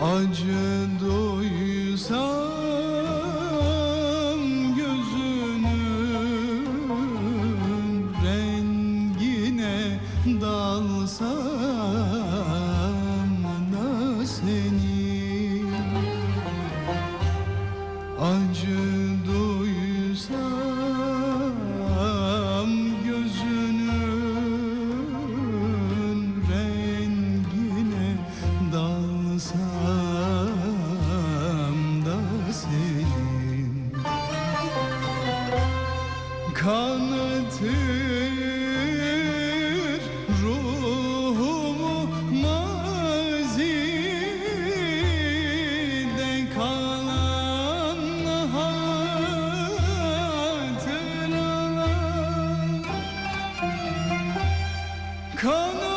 Acı duysam gözünün rengine dalsam da seni. Acı Come on.